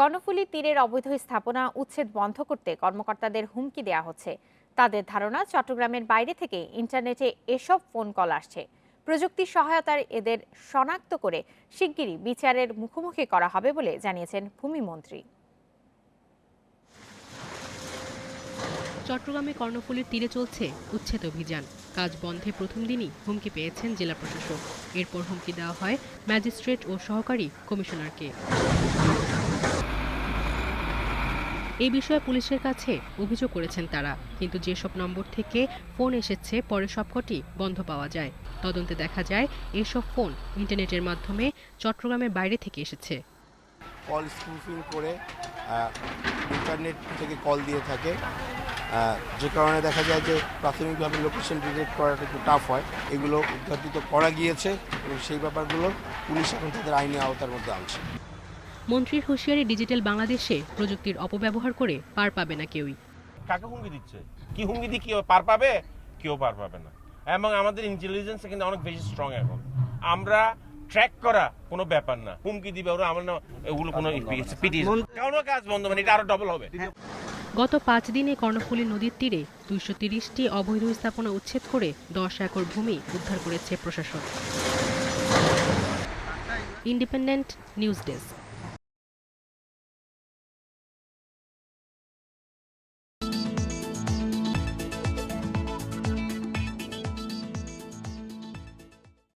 কর্ণফুলী তীরের অবৈধ স্থাপনা উচ্ছেদ বন্ধ করতে কর্মকর্তাদের হুমকি দেওয়া হচ্ছে। তাদের ধারণা, চট্টগ্রামের বাইরে থেকে ইন্টারনেটে এসব ফোন কল আসছে। প্রযুক্তির সহায়তার এদের শনাক্ত করে শিগগিরই বিচারের মুখোমুখি করা হবে বলে জানিয়েছেন ভূমিমন্ত্রী চট্টগ্রামে কর্ণফুলীর তীরে চলছে উচ্ছেদ অভিযান। কাজ বন্ধে প্রথম দিনই হুমকি পেয়েছেন জেলা প্রশাসক। এরপর হুমকি দেওয়া হয় ম্যাজিস্ট্রেট ও সহকারী কমিশনারকে। এই বিষয়ে পুলিশের কাছে অভিযোগ করেছেন তারা। কিন্তু যেসব নম্বর থেকে ফোন এসেছে, পরে সবকটি বন্ধ পাওয়া যায়। তদন্তে দেখা যায়, এসব ফোন ইন্টারনেটের মাধ্যমে চট্টগ্রামের বাইরে থেকে এসেছে। কল স্পুফিং করে ইন্টারনেট থেকে কল দিয়ে থাকে। যে কারণে দেখা যায় যে প্রাথমিকভাবে লোকেশন ডিটেক্ট করাটা একটু টাফ হয়। এগুলো উদ্ঘাটিত করা গিয়েছে এবং সেই ব্যাপারগুলো পুলিশ এখন তাদের আইনি আওতার মধ্যে আনছে। মন্ত্রীর হুঁশিয়ারি ডিজিটাল বাংলাদেশে প্রযুক্তির অপব্যবহার করে পার পাবে না কেউই। কাকে হুমকি দিচ্ছে? কি হুমকি দিয়ে কেউ পার পাবে? কেউ পার পাবে না। এবং আমাদের ইন্টেলিজেন্স কিন্তু অনেক বেশি স্ট্রং এখন। আমরা ট্র্যাক করা কোনো ব্যাপার না। হুমকি দিবে ওরা আমার না এগুলো কোনো পিটি কোনো কাজ বন্ধ মানে এটা আরও ডবল হবে। গত পাঁচ দিনে কর্ণফুলী নদীর তীরে দুইশো তিরিশটি অবৈধ স্থাপনা উচ্ছেদ করে দশ একর ভূমি উদ্ধার করেছে প্রশাসন। Independent news desk